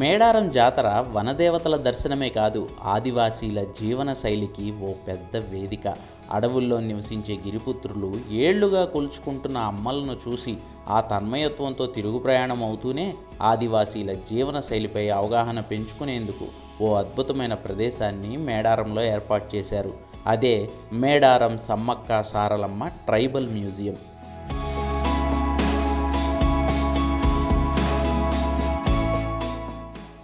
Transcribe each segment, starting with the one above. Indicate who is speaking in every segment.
Speaker 1: మేడారం జాతర వనదేవతల దర్శనమే కాదు ఆదివాసీల జీవన శైలికి ఓ పెద్ద వేదిక. అడవుల్లో నివసించే గిరిపుత్రులు ఏళ్ళుగా కొలుచుకుంటున్న అమ్మలను చూసి ఆ తన్మయత్వంతో తిరుగు ప్రయాణం అవుతూనే ఆదివాసీల జీవన శైలిపై అవగాహన పెంచుకునేందుకు ఓ అద్భుతమైన ప్రదేశాన్ని మేడారంలో ఏర్పాటు చేశారు. అదే మేడారం సమ్మక్క సారలమ్మ ట్రైబల్ మ్యూజియం.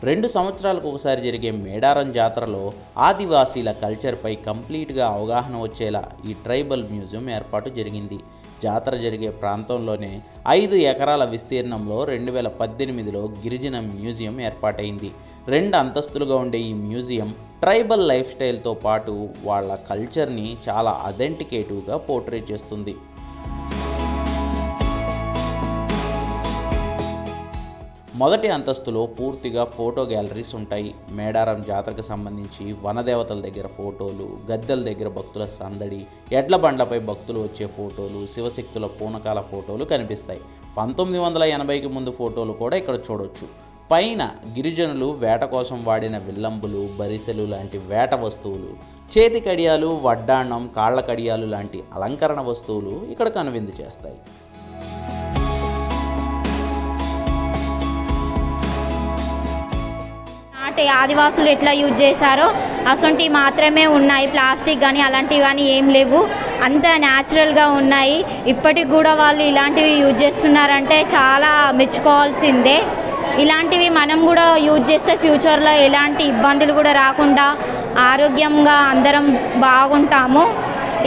Speaker 1: రెండు సంవత్సరాలకు ఒకసారి జరిగే మేడారం జాతరలో ఆదివాసీల కల్చర్పై కంప్లీట్గా అవగాహన వచ్చేలా ఈ ట్రైబల్ మ్యూజియం ఏర్పాటు జరిగింది. జాతర జరిగే ప్రాంతంలోనే ఐదు ఎకరాల విస్తీర్ణంలో రెండు వేల పద్దెనిమిదిలో గిరిజన మ్యూజియం ఏర్పాటైంది. రెండు అంతస్తులుగా ఉండే ఈ మ్యూజియం ట్రైబల్ లైఫ్ స్టైల్తో పాటు వాళ్ళ కల్చర్ని చాలా అథెంటికేటివ్గా పోర్ట్రేట్ చేస్తుంది. మొదటి అంతస్తులో పూర్తిగా ఫోటో గ్యాలరీస్ ఉంటాయి. మేడారం జాతరకు సంబంధించి వనదేవతల దగ్గర ఫోటోలు గద్దెల దగ్గర భక్తుల సందడి ఎడ్ల బండ్లపై భక్తులు వచ్చే ఫోటోలు శివశక్తుల పూనకాల ఫోటోలు కనిపిస్తాయి. పంతొమ్మిది వందల ఎనభైకి ముందు ఫోటోలు కూడా ఇక్కడ చూడొచ్చు. పైన గిరిజనులు వేట కోసం వాడిన విల్లంబులు బరిసెలు లాంటి వేట వస్తువులు చేతి కడియాలు వడ్డాణం కాళ్ళ కడియాలు లాంటి అలంకరణ వస్తువులు ఇక్కడ కనువిందు చేస్తాయి.
Speaker 2: ఆదివాసులు ఎట్లా యూజ్ చేశారో అసొంటివి మాత్రమే ఉన్నాయి. ప్లాస్టిక్ కానీ అలాంటివి కానీ ఏం లేవు. అంత న్యాచురల్గా ఉన్నాయి. ఇప్పటికి కూడా వాళ్ళు ఇలాంటివి యూజ్ చేస్తున్నారంటే చాలా మెచ్చుకోవాల్సిందే. ఇలాంటివి మనం కూడా యూజ్ చేస్తే ఫ్యూచర్లో ఎలాంటి ఇబ్బందులు కూడా రాకుండా ఆరోగ్యంగా అందరం బాగుంటాము.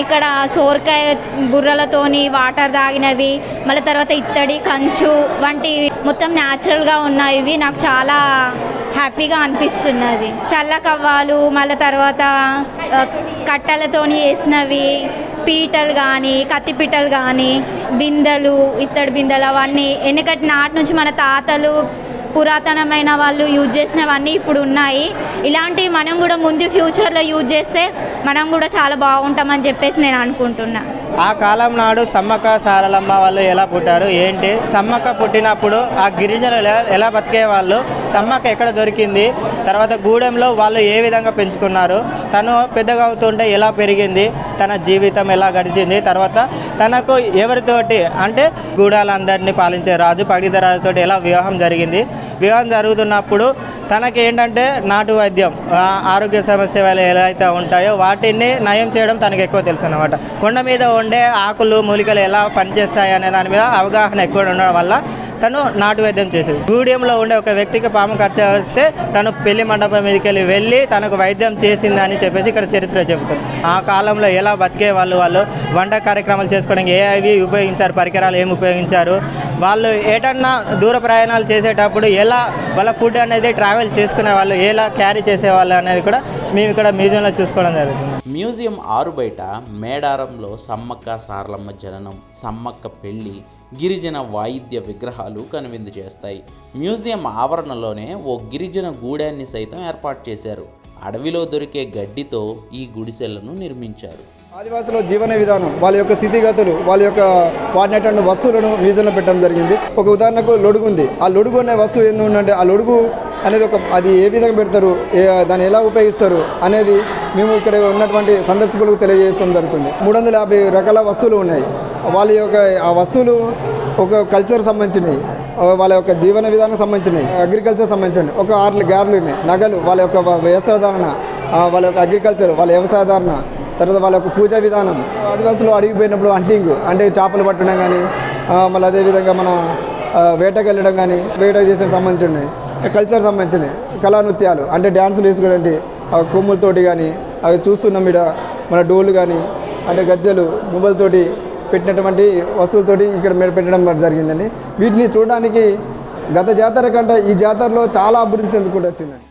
Speaker 2: ఇక్కడ సోరకాయ బుర్రలతోని వాటర్ తాగినవి మళ్ళీ తర్వాత ఇత్తడి కంచు వంటివి మొత్తం న్యాచురల్గా ఉన్నాయి ఇవి నాకు చాలా హ్యాపీగా అనిపిస్తున్నది. చల్ల కవ్వాలు మళ్ళీ తర్వాత కట్టలతోని వేసినవి పీటలు కానీ కత్తి పీటలు కానీ బిందెలు ఇత్తడి బిందెలు అవన్నీ వెనకటి నాటి నుంచి మన తాతలు పురాతనమైన వాళ్ళు యూజ్ చేసినవన్నీ ఇప్పుడు ఉన్నాయి. ఇలాంటివి మనం కూడా ముందు ఫ్యూచర్లో యూజ్ చేస్తే మనం కూడా చాలా బాగుంటామని చెప్పేసి నేను అనుకుంటున్నా.
Speaker 3: ఆ కాలం నాడు సమ్మక్క సారలమ్మ వాళ్ళు ఎలా పుట్టారు? ఏంటి? సమ్మక్క పుట్టినప్పుడు ఆ గిరిజనులు ఎలా- ఎలా బతికే వాళ్ళు సమ్మక్క ఎక్కడ దొరికింది తర్వాత గూడెంలో వాళ్ళు ఏ విధంగా పెంచుకున్నారు తను పెద్దగా అవుతుంటే ఎలా పెరిగింది తన జీవితం ఎలా గడిచింది తర్వాత తనకు ఎవరితోటి అంటే గూడాలందరినీ పాలించే రాజు పడిద రాజుతోటి ఎలా వివాహం జరిగింది. వివాహం జరుగుతున్నప్పుడు తనకి ఏంటంటే నాటు వైద్యం ఆరోగ్య ఆరోగ్య సమస్యలు ఎలా అయితే ఉంటాయో వాటిని నయం చేయడం తనకు ఎక్కువ తెలుసు అనమాట కొండ మీద ఉండే ఆకులు మూలికలు ఎలా పనిచేస్తాయి అనే దాని మీద అవగాహన ఎక్కువ ఉండడం వల్ల తను నాటు వైద్యం చేసేది. గూడెంలో ఉండే ఒక వ్యక్తికి పాము కత్తి వస్తే తను పెళ్ళి మండపం మీదకి వెళ్ళి తనకు వైద్యం చేసిందని చెప్పేసి ఇక్కడ చరిత్ర చెబుతుంది. ఆ కాలంలో ఎలా బతికే వాళ్ళు వాళ్ళు వంట కార్యక్రమాలు చేసుకోవడానికి ఏ అవి ఉపయోగించారు పరికరాలు ఏమి ఉపయోగించారు వాళ్ళు ఏటన్నా దూర ప్రయాణాలు చేసేటప్పుడు ఎలా వాళ్ళ ఫుడ్ అనేది ట్రావెల్ చేసుకునే వాళ్ళు ఎలా క్యారీ చేసేవాళ్ళు అనేది కూడా మేము ఇక్కడ మ్యూజియంలో చూసుకోవడం జరుగుతుంది.
Speaker 1: మ్యూజియం ఆరు బయట మేడారంలో సమ్మక్క సారలమ్మ జననం సమ్మక్క పెళ్ళి గిరిజన వాయిద్య విగ్రహాలు కనువిందు చేస్తాయి. మ్యూజియం ఆవరణలోనే ఓ గిరిజన గూడాన్ని సైతం ఏర్పాటు చేశారు. అడవిలో దొరికే గడ్డితో ఈ గుడిసెలను నిర్మించారు.
Speaker 4: ఆదివాసుల జీవన విధానం వాళ్ళ యొక్క స్థితిగతులు వాళ్ళ యొక్క వాడినటువంటి వస్తువులను మ్యూజియంలో పెట్టడం జరిగింది. ఒక ఉదాహరణకు లొడుగు ఉంది. ఆ లొడుగు అనే వస్తువు ఏంటంటే ఆ లొడుగు అనేది ఒక అది ఏ విధంగా పెడతారు? ఏ దాన్ని ఎలా ఉపయోగిస్తారు? అనేది మేము ఇక్కడ ఉన్నటువంటి సందర్శకులకు తెలియజేయడం జరుగుతుంది. మూడు వందల యాభై రకాల వస్తువులు ఉన్నాయి. వాళ్ళ యొక్క ఆ వస్తువులు ఒక కల్చర్ సంబంధించినవి వాళ్ళ యొక్క జీవన విధానం సంబంధించినవి అగ్రికల్చర్ సంబంధించినవి ఒక ఆర్లు గార్లు నగలు వాళ్ళ యొక్క వస్త్రధారణ వాళ్ళ యొక్క అగ్రికల్చర్ వాళ్ళ వ్యవసాయధారణ తర్వాత వాళ్ళ యొక్క పూజా విధానం. ఆదివాసులు అడిగిపోయినప్పుడు హంటింగ్ అంటే చేపలు పట్టడం కానీ మళ్ళీ అదేవిధంగా మన వేటకెళ్ళడం వేటకు వెళ్ళడం కానీ వేట చేసే సంబంధించినవి కల్చర్ సంబంధించినవి. కళా నృత్యాలు అంటే డ్యాన్సులు వేసుకోవడండి ఆ కొమ్ములతోటి కానీ అవి చూస్తున్నాం ఇక్కడ మన డోలు కానీ అంటే గజ్జలు మువ్వలతోటి పెట్టినటువంటి వస్తువులతోటి ఇక్కడ మీరు పెట్టడం జరిగిందండి. వీటిని చూడడానికి గత జాతర కంటే ఈ జాతరలో చాలా అభివృద్ధి చెందుకుంటూ వచ్చిందండి.